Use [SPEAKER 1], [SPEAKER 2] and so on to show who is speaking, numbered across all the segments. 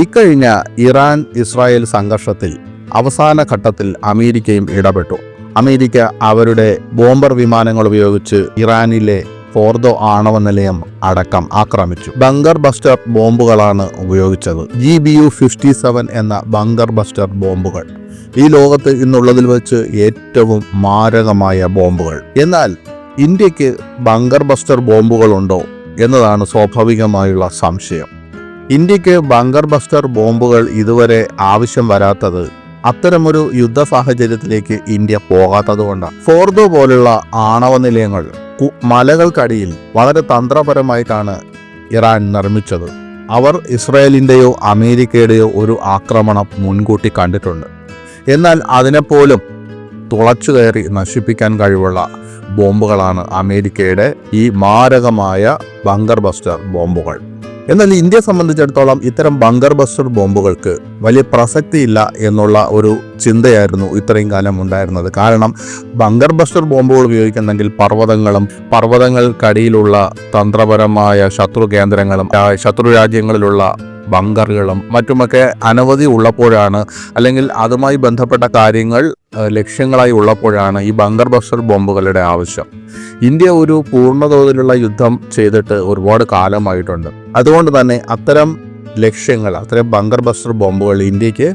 [SPEAKER 1] ഇക്കഴിഞ്ഞ Iran Israel സംഘർഷത്തിൽ അവസാന ഘട്ടത്തിൽ അമേരിക്കയും ഇടപെട്ടു. അമേരിക്ക അവരുടെ ബോംബർ വിമാനങ്ങൾ ഉപയോഗിച്ച് ഇറാനിലെ ഫോർദോ ആണവ നിലയം അടക്കം ആക്രമിച്ചു. ബങ്കർ ബസ്റ്റർ ബോംബുകളാണ് ഉപയോഗിച്ചത്. G B U fifty seven എന്ന ബങ്കർ ബസ്റ്റർ ബോംബുകൾ. ഈ ലോകത്ത് ഇന്നുള്ളതിൽ വെച്ച് ഏറ്റവും മാരകമായ ബോംബുകൾ. എന്നാൽ ഇന്ത്യയ്ക്ക് ബങ്കർ ബസ്റ്റർ ബോംബുകളുണ്ടോ എന്നതാണ് സ്വാഭാവികമായുള്ള സംശയം. ഇന്ത്യയ്ക്ക് ബങ്കർ ബസ്റ്റർ ബോംബുകൾ ഇതുവരെ ആവശ്യം വരാത്തത് അത്തരമൊരു യുദ്ധ സാഹചര്യത്തിലേക്ക് ഇന്ത്യ പോകാത്തതുകൊണ്ടാണ് ഫോർദോ പോലുള്ള ആണവ നിലയങ്ങൾ മലകൾക്കടിയിൽ വളരെ തന്ത്രപരമായിട്ടാണ് ഇറാൻ നിർമ്മിച്ചത്. അവർ ഇസ്രായേലിന്റെയോ അമേരിക്കയുടെയോ ഒരു ആക്രമണം മുൻകൂട്ടി കണ്ടിട്ടുണ്ട്. എന്നാൽ അതിനെപ്പോലും തുളച്ചു കയറി നശിപ്പിക്കാൻ കഴിവുള്ള ബോംബുകളാണ് അമേരിക്കയുടെ ഈ മാരകമായ ബങ്കർ ബസ്റ്റർ ബോംബുകൾ. എന്നാൽ ഇന്ത്യയെ സംബന്ധിച്ചിടത്തോളം ഇത്തരം ബങ്കർ ബസ്റ്റർ ബോംബുകൾക്ക് വലിയ പ്രസക്തിയില്ല എന്നുള്ള ഒരു ചിന്തയായിരുന്നു ഇത്രയും കാലം ഉണ്ടായിരുന്നത്. കാരണം ബങ്കർ ബസ്റ്റർ ബോംബുകൾ ഉപയോഗിക്കുന്നെങ്കിൽ പർവതങ്ങളും പർവതങ്ങൾക്കടിയിലുള്ള തന്ത്രപരമായ ശത്രു കേന്ദ്രങ്ങളും ശത്രു രാജ്യങ്ങളിലുള്ള ബങ്കറുകളും മറ്റുമൊക്കെ അനവധി ഉള്ളപ്പോഴാണ് അല്ലെങ്കിൽ അതുമായി ബന്ധപ്പെട്ട കാര്യങ്ങൾ ലക്ഷ്യങ്ങളായി ഉള്ളപ്പോഴാണ് ഈ ബങ്കർ ബസ്റ്റർ ബോംബുകളുടെ ആവശ്യം. ഇന്ത്യ ഒരു പൂർണതോതിലുള്ള യുദ്ധം ചെയ്തിട്ട് ഒരുപാട് കാലമായിട്ടുണ്ട്. അതുകൊണ്ട് തന്നെ അത്തരം ലക്ഷ്യങ്ങൾ അത്തരം ബങ്കർ ബസ്റ്റർ ബോംബുകൾ ഇന്ത്യയ്ക്ക്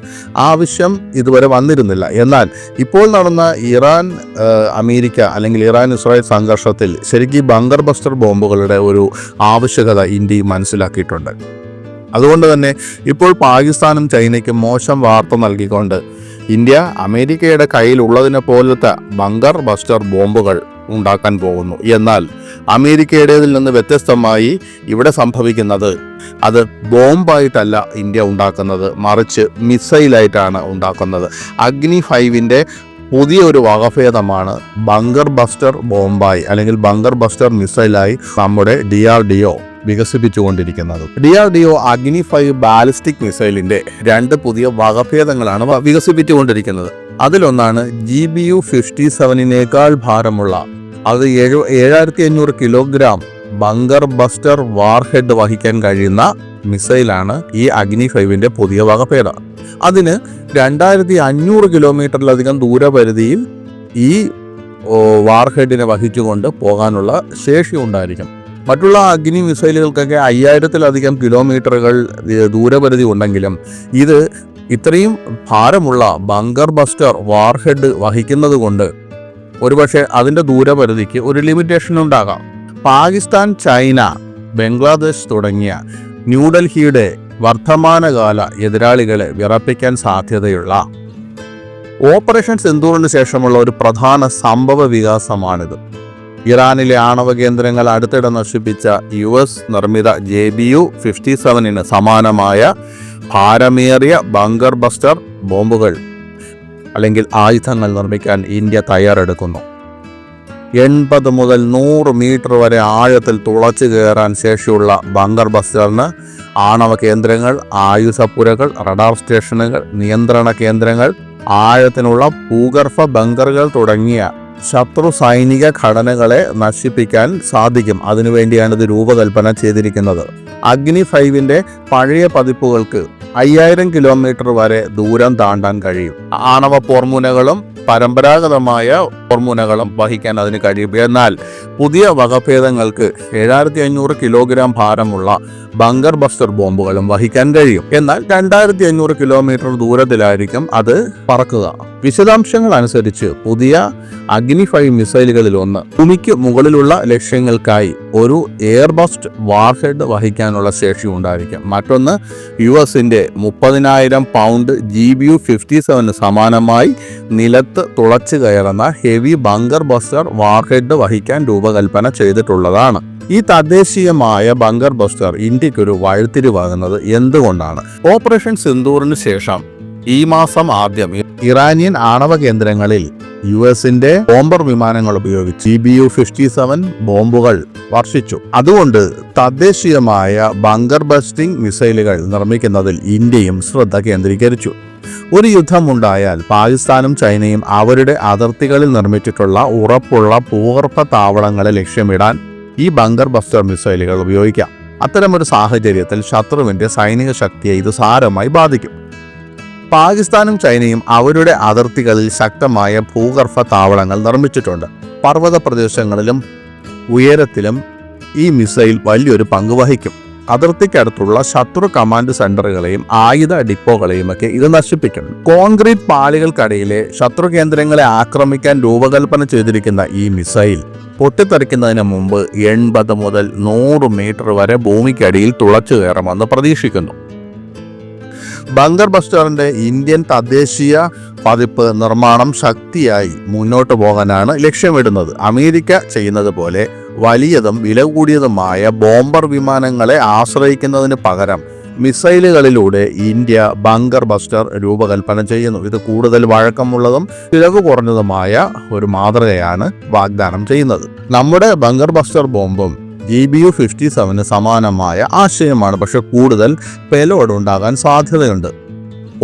[SPEAKER 1] ആവശ്യം ഇതുവരെ വന്നിരുന്നില്ല. എന്നാൽ ഇപ്പോൾ നടന്ന ഇറാൻ അമേരിക്ക അല്ലെങ്കിൽ ഇറാൻ ഇസ്രായേൽ സംഘർഷത്തിൽ ശരിക്കും ബങ്കർ ബസ്റ്റർ ബോംബുകളുടെ ഒരു ആവശ്യകത ഇന്ത്യ മനസ്സിലാക്കിയിട്ടുണ്ട്. അതുകൊണ്ട് തന്നെ ഇപ്പോൾ പാകിസ്ഥാനും ചൈനയ്ക്കും മോശം വാർത്ത നൽകിക്കൊണ്ട് ഇന്ത്യ അമേരിക്കയുടെ കയ്യിലുള്ളതിനെ പോലത്തെ ബങ്കർ ബസ്റ്റർ ബോംബുകൾ ഉണ്ടാക്കാൻ പോകുന്നു. എന്നാൽ അമേരിക്കയുടേതിൽ നിന്ന് വ്യത്യസ്തമായി ഇവിടെ സംഭവിക്കുന്നത് അത് ബോംബായിട്ടല്ല ഇന്ത്യ ഉണ്ടാക്കുന്നത് മറിച്ച് മിസൈലായിട്ടാണ് ഉണ്ടാക്കുന്നത്. അഗ്നി ഫൈവിന്റെ പുതിയ ഒരു വകഭേദമാണ് ബങ്കർ ബസ്റ്റർ ബോംബായി അല്ലെങ്കിൽ ബങ്കർ ബസ്റ്റർ മിസൈലായി നമ്മുടെ D R D O. വികസിപ്പിച്ചുകൊണ്ടിരിക്കുന്നത്. D R D O Agni five ballistic മിസൈലിന്റെ രണ്ട് പുതിയ വകഭേദങ്ങളാണ് വികസിപ്പിച്ചുകൊണ്ടിരിക്കുന്നത്. അതിലൊന്നാണ് ജി ബി യു ഫിഫ്റ്റി സെവനിനേക്കാൾ ഭാരമുള്ള അത് ഏഴ് ഏഴായിരത്തി അഞ്ഞൂറ് കിലോഗ്രാം ബങ്കർ ബസ്റ്റർ വാർഹെഡ് വഹിക്കാൻ കഴിയുന്ന മിസൈലാണ് ഈ അഗ്നി ഫൈവിന്റെ പുതിയ വകഭേദം. അതിന് രണ്ടായിരത്തി അഞ്ഞൂറ് കിലോമീറ്ററിലധികം ദൂരപരിധിയിൽ ഈ വാർഹെഡിനെ വഹിച്ചുകൊണ്ട് പോകാനുള്ള ശേഷി ഉണ്ടായിരിക്കും. മറ്റുള്ള അഗ്നി മിസൈലുകൾക്കൊക്കെ അയ്യായിരത്തിലധികം കിലോമീറ്ററുകൾ ദൂരപരിധി ഉണ്ടെങ്കിലും ഇത് ഇത്രയും ഭാരമുള്ള ബങ്കർ ബസ്റ്റർ വാർഹെഡ് വഹിക്കുന്നത് കൊണ്ട് ഒരുപക്ഷെ അതിന്റെ ദൂരപരിധിക്ക് ഒരു ലിമിറ്റേഷൻ ഉണ്ടാകാം. പാകിസ്ഥാൻ ചൈന ബംഗ്ലാദേശ് തുടങ്ങിയ ന്യൂഡൽഹിയുടെ വർത്തമാനകാല എതിരാളികളെ വിറപ്പിക്കാൻ സാധ്യതയുള്ള ഓപ്പറേഷൻ സിന്ദൂറിന് ശേഷമുള്ള ഒരു പ്രധാന സംഭവ വികാസമാണിത്. ഇറാനിലെ ആണവ കേന്ദ്രങ്ങൾ അടുത്തിടെ നശിപ്പിച്ച യു എസ് നിർമ്മിത ജെ ബി യു ഫിഫ്റ്റി സെവനിന് സമാനമായ ഭാരമേറിയ ബങ്കർ ബസ്റ്റർ ബോംബുകൾ അല്ലെങ്കിൽ ആയുധങ്ങൾ നിർമ്മിക്കാൻ ഇന്ത്യ തയ്യാറെടുക്കുന്നു. എൺപത് മുതൽ നൂറ് മീറ്റർ വരെ ആഴത്തിൽ തുളച്ചു കയറാൻ ശേഷിയുള്ള ബങ്കർ ബസ്റ്ററിന് ആണവ കേന്ദ്രങ്ങൾ ആയുധപ്പുരകൾ റഡാർ സ്റ്റേഷനുകൾ നിയന്ത്രണ കേന്ദ്രങ്ങൾ ആഴത്തിനുള്ള ഭൂഗർഭ ബങ്കറുകൾ തുടങ്ങിയ ശത്രു സൈനിക ഘടനകളെ നശിപ്പിക്കാൻ സാധിക്കും. അതിനുവേണ്ടിയാണ് ഇത് രൂപകൽപ്പന ചെയ്തിരിക്കുന്നത്. അഗ്നി ഫൈവിന്റെ പഴയ പതിപ്പുകൾക്ക് അയ്യായിരം കിലോമീറ്റർ വരെ ദൂരം താണ്ടാൻ കഴിയും. ആണവ പോർമുനകളും പരമ്പരാഗതമായ പോർമുനകളും വഹിക്കാൻ അതിന് കഴിയും. എന്നാൽ പുതിയ വകഭേദങ്ങൾക്ക് ഏഴായിരത്തി അഞ്ഞൂറ് കിലോഗ്രാം ഭാരമുള്ള ബങ്കർ ബസ്റ്റർ ബോംബുകളും വഹിക്കാൻ കഴിയും. എന്നാൽ രണ്ടായിരത്തി അഞ്ഞൂറ് കിലോമീറ്റർ ദൂരത്തിലായിരിക്കും അത് പറക്കുക. വിശദാംശങ്ങൾ അനുസരിച്ച് പുതിയ അഗ്നി ഫൈവ് മിസൈലുകളിൽ ഒന്ന് ഭൂമിക്ക് മുകളിലുള്ള ലക്ഷ്യങ്ങൾക്കായി ഒരു എയർബസ്റ്റ് വാർഹെഡ് വഹിക്കാനുള്ള ശേഷി ഉണ്ടായിരിക്കും. മറ്റൊന്ന് യു എസിന്റെ മുപ്പതിനായിരം pound G B U fifty seven സമാനമായി നിലത്ത് തുളച്ചു കയറുന്ന ഹെവി ബങ്കർ ബസ്റ്റർ വാർഹെഡ് വഹിക്കാൻ രൂപകൽപ്പന ചെയ്തിട്ടുള്ളതാണ്. ഈ തദ്ദേശീയമായ ബങ്കർ ബസ്റ്റർ ഇന്ത്യക്കൊരു വഴിത്തിരിവാകുന്നത് എന്തുകൊണ്ടാണ്? ഓപ്പറേഷൻ സിന്ദൂറിന് ശേഷം ഈ മാസം ആദ്യം ഇറാനിയൻ ആണവ കേന്ദ്രങ്ങളിൽ യു എസിന്റെ ബോംബർ വിമാനങ്ങൾ ഉപയോഗിച്ച് G B U fifty seven ബോംബുകൾ വർഷിച്ചു. അതുകൊണ്ട് തദ്ദേശീയമായ ബങ്കർ ബസ്റ്റിംഗ് മിസൈലുകൾ നിർമ്മിക്കുന്നതിൽ ഇന്ത്യയും ശ്രദ്ധ കേന്ദ്രീകരിച്ചു. ഒരു യുദ്ധമുണ്ടായാൽ പാകിസ്ഥാനും ചൈനയും അവരുടെ അതിർത്തികളിൽ നിർമ്മിച്ചിട്ടുള്ള ഉറപ്പുള്ള ഭൂഗർഭ താവളങ്ങളെ ലക്ഷ്യമിടാൻ ഈ ബങ്കർ ബസ്റ്റർ മിസൈലുകൾ ഉപയോഗിക്കാം. അത്തരമൊരു സാഹചര്യത്തിൽ ശത്രുവിന്റെ സൈനിക ശക്തിയെ ഇത് സാരമായി ബാധിക്കും. പാകിസ്ഥാനും ചൈനയും അവരുടെ അതിർത്തികളിൽ ശക്തമായ ഭൂഗർഭ താവളങ്ങൾ നിർമ്മിച്ചിട്ടുണ്ട്. പർവത പ്രദേശങ്ങളിലും ഉയരത്തിലും ഈ മിസൈൽ വലിയൊരു പങ്ക് വഹിക്കും. അതിർത്തിക്കടുത്തുള്ള ശത്രു കമാൻഡ് സെന്ററുകളെയും ആയുധ ഡിപ്പോകളെയും ഒക്കെ ഇത് നശിപ്പിക്കും. കോൺക്രീറ്റ് പാളികൾക്കടിയിലെ ശത്രു കേന്ദ്രങ്ങളെ ആക്രമിക്കാൻ രൂപകൽപ്പന ചെയ്തിരിക്കുന്ന ഈ മിസൈൽ പൊട്ടിത്തെറിക്കുന്നതിന് മുമ്പ് എൺപത് മുതൽ നൂറ് മീറ്റർ വരെ ഭൂമിക്കടിയിൽ തുളച്ചു കയറുമെന്ന് പ്രതീക്ഷിക്കുന്നു. ബങ്കർ ബസ്റ്ററിന്റെ ഇന്ത്യൻ തദ്ദേശീയ പതിപ്പ് നിർമ്മാണം ശക്തിയായി മുന്നോട്ട് പോകാനാണ് ലക്ഷ്യമിടുന്നത്. അമേരിക്ക ചെയ്യുന്നത് പോലെ വലിയതും വില കൂടിയതുമായ ബോംബർ വിമാനങ്ങളെ ആശ്രയിക്കുന്നതിന് പകരം മിസൈലുകളിലൂടെ ഇന്ത്യ ബങ്കർ ബസ്റ്റർ രൂപകൽപ്പന ചെയ്യുന്നു. ഇത് കൂടുതൽ വഴക്കമുള്ളതും ചിലവ് കുറഞ്ഞതുമായ ഒരു മാതൃകയാണ് വാഗ്ദാനം ചെയ്യുന്നത്. നമ്മുടെ ബങ്കർ ബസ്റ്റർ ബോംബും ജി ബി യു ഫിഫ്റ്റി സെവന് സമാനമായ ആശയമാണ്. പക്ഷെ കൂടുതൽ പെലോഡ് ഉണ്ടാകാൻ സാധ്യതയുണ്ട്.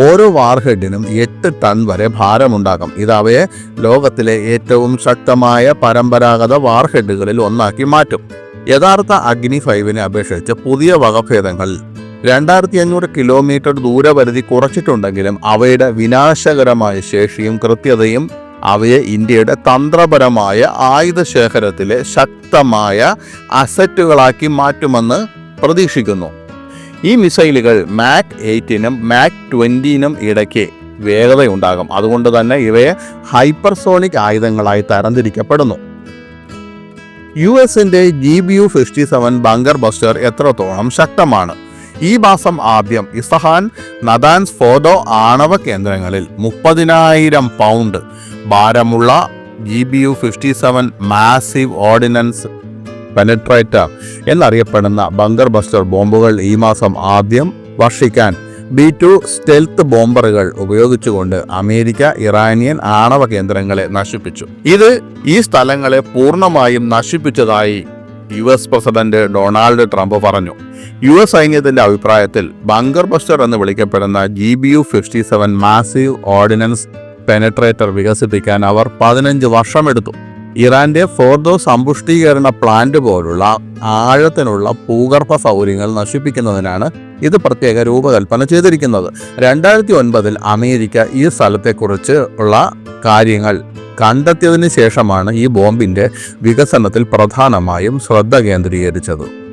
[SPEAKER 1] ഓരോ വാർഹെഡിനും എട്ട് ടൺ വരെ ഭാരമുണ്ടാകും. ഇത് അവയെ ലോകത്തിലെ ഏറ്റവും ശക്തമായ പരമ്പരാഗത വാർഹെഡുകളിൽ ഒന്നാക്കി മാറ്റും. യഥാർത്ഥ അഗ്നി ഫൈവിനെ അപേക്ഷിച്ച് പുതിയ വകഭേദങ്ങൾ രണ്ടായിരത്തി അഞ്ഞൂറ് കിലോമീറ്റർ ദൂരപരിധി കുറച്ചിട്ടുണ്ടെങ്കിലും അവയുടെ വിനാശകരമായ ശേഷിയും കൃത്യതയും അവയെ ഇന്ത്യയുടെ തന്ത്രപരമായ ആയുധ ശേഖരത്തിലെ ശക്തമായ അസറ്റുകളാക്കി മാറ്റുമെന്ന് പ്രതീക്ഷിക്കുന്നു. ഈ മിസൈലുകൾ മാക് എയ്റ്റിനും മാക് ട്വന്റിനും ഇടയ്ക്ക് വേഗതയുണ്ടാകും. അതുകൊണ്ട് തന്നെ ഇവയെ ഹൈപ്പർസോണിക് ആയുധങ്ങളായി തരംതിരിക്കപ്പെടുന്നു. യു എസിന്റെ G B U fifty seven bunker buster എത്രത്തോളം ശക്തമാണ്? ഈ മാസം ആദ്യം ഇസഹാൻ നദാൻസ് ഫോദോ ആണവ കേന്ദ്രങ്ങളിൽ മുപ്പതിനായിരം പൗണ്ട് ഭാരമുള്ള G B U fifty seven massive ordnance penetrator എന്നറിയപ്പെടുന്ന ബങ്കർ ബസ്റ്റർ ബോംബുകൾ ഈ മാസം ആദ്യം വർഷിക്കാൻ ബി ടു സ്റ്റെൽത്ത് ബോംബറുകൾ ഉപയോഗിച്ചുകൊണ്ട് അമേരിക്ക ഇറാനിയൻ ആണവ കേന്ദ്രങ്ങളെ നശിപ്പിച്ചു. ഇത് ഈ സ്ഥലങ്ങളെ പൂർണമായും നശിപ്പിച്ചതായി U S president Donald Trump പറഞ്ഞു. യു എസ് സൈന്യത്തിന്റെ അഭിപ്രായത്തിൽ ബങ്കർ ബസ്റ്റർ എന്ന് വിളിക്കപ്പെടുന്ന G B U fifty seven massive ordnance penetrator വികസിപ്പിക്കാൻ അവർ പതിനഞ്ച് വർഷമെടുത്തു. ഇറാന്റെ ഫോർദോ സമ്പുഷ്ടീകരണ പ്ലാന്റ് പോലുള്ള ആഴത്തിനുള്ള ഭൂഗർഭ സൗകര്യങ്ങൾ നശിപ്പിക്കുന്നതിനാണ് ഇത് പ്രത്യേക രൂപകൽപ്പന ചെയ്തിരിക്കുന്നത്. രണ്ടായിരത്തി ഒൻപതിൽ അമേരിക്ക ഈ സ്ഥലത്തെക്കുറിച്ച് ഉള്ള കാര്യങ്ങൾ കണ്ടെത്തിയതിന് ശേഷമാണ് ഈ ബോംബിന്റെ വികസനത്തിൽ പ്രധാനമായും ശ്രദ്ധ കേന്ദ്രീകരിച്ചത്.